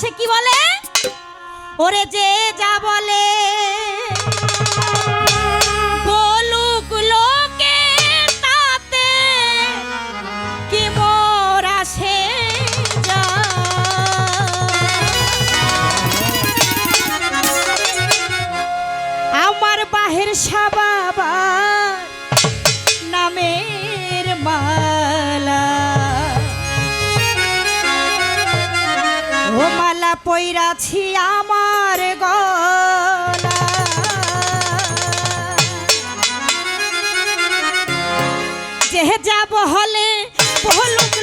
সে কি বলে? ওরে যে যা বলে। বলুক আমার বাহের মালা পইরাছি আমার গলা। যে যাব হলে বহু লোকে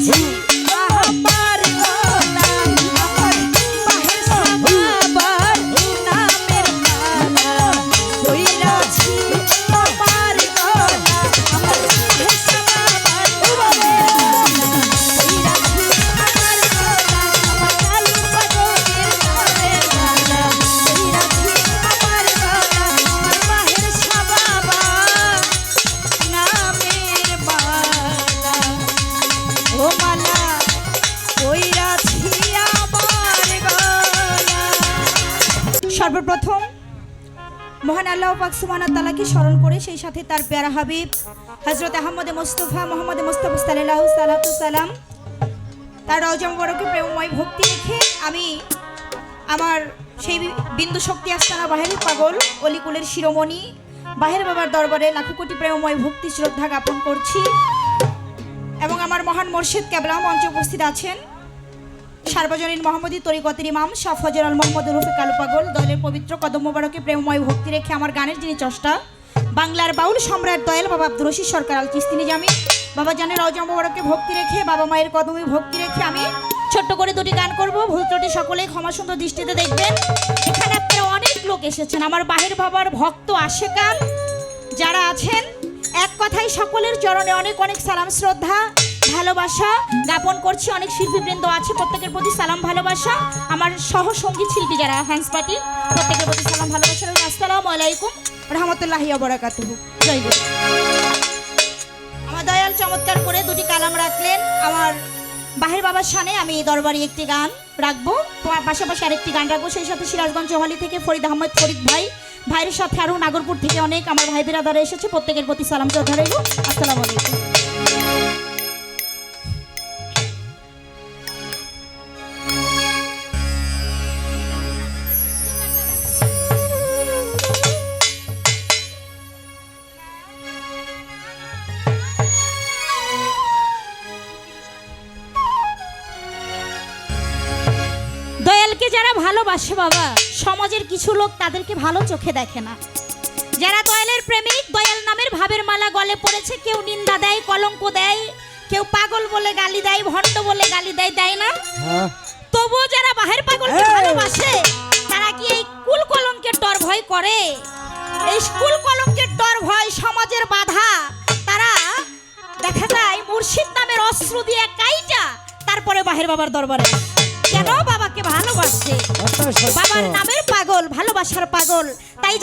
two. মহান আল্লাহ পাক সুবহানাহু তাআলাকে স্মরণ করে সেই সাথে তার প্যারা হাবিব হজরত আহমদ মুস্তফা, মোহাম্মদ মুস্তফা সাল্লাল্লাহু সাল্লাতু সালাম তার রওজা মুবারকে প্রেমময় ভক্তি রেখে আমি আমার সেই বিন্দু শক্তি আস্তানা বাহির পাগল অলিকুলের শিরোমণি, বাহির বাবার দরবারে লাখো কোটি প্রেমময় ভক্তি শ্রদ্ধা জ্ঞাপন করছি এবং আমার মহান মোর্শেদ কেবলা মঞ্চে উপস্থিত আছেন। সার্বজনীন মোহাম্মদী তরিকতের ইমাম শাহ ফজর আল মোহাম্মদ আলু পাগল। দলের পবিত্র কদম মোবারকে প্রেমময় ভক্তি রেখে আমার গানের যিনি চষ্টা, বাংলার বাউল সম্রাট দয়াল বাবা আব্দুর রশিদ সরকার আল চিস্তিনি জামি বাবা জানের রজা মোবারকে ভক্তি রেখে, বাবা মায়ের কদমে ভক্তি রেখে আমি ছোট্ট করে দুটি গান করব। ভুল ত্রুটি সকলেই ক্ষমা সুন্দর দৃষ্টিতে দেখবেন। এখানে আপনারা অনেক লোক এসেছেন। আমার বাহির বাবার ভক্ত আশেকান যারা আছেন, এক কথাই সকলের চরণে অনেক অনেক সালাম, শ্রদ্ধা। ভালোবাসা জ্ঞাপন করছি। অনেক শিল্পীবৃন্দ আছে, প্রত্যেকের প্রতি সালাম, ভালোবাসা। আমার সহ সংগীত শিল্পী যারা হ্যান্স পার্টি প্রত্যেকের প্রতি সালাম, ভালোবাসা রইল। আসসালামু আলাইকুম, রহমতুল্লাহি বরাকাতুহু। জয় গুরু। আমার দয়াল চমৎকার করে দুটি কালাম রাখলেন। আমার বাহির বাবার সানে আমি দরবারি একটি গান রাখব। পা- পাশাপাশি আরেকটি গান রাখব। সেই সাথে সিরাজগঞ্জ জহালি থেকে ফরিদ আহমেদ, ফরিদ ভাই। ভাইয়ের সাথে আরও নাগরপুর থেকে অনেক আমার ভাই বিরাদারা এসেছে। প্রত্যেকের প্রতি সালাম রইল। আসসালামু আলাইকুম। ভালোবাসে বাবা। সমাজের কিছু লোক তাদেরকে ভালো চোখে দেখে না। যারা দয়ালের প্রেমিক দয়াল নামের ভাবের মালা গলে পড়েছে কেউ নিন্দা দেয় কলঙ্ক দেয় কেউ পাগল বলে গালি দেয় ভণ্ড বলে গালি দেয় দেয় না। হ্যাঁ। তবুও যারা বাহের পাগলকে ভালোবাসে তারা কি এই কুল কলঙ্কের ডর ভয় করে? এই কুল কলঙ্কের ডর ভয় সমাজের বাধা। তারা দেখা যায় মুর্শিদ নামের অস্ত্র দিয়ে কাইটা তারপরে বাহের বাবার দরবারে। কেন বাবাকে ভালোবাসে। বাবার নামের পাগল ভালোবাসার পাগল। তাই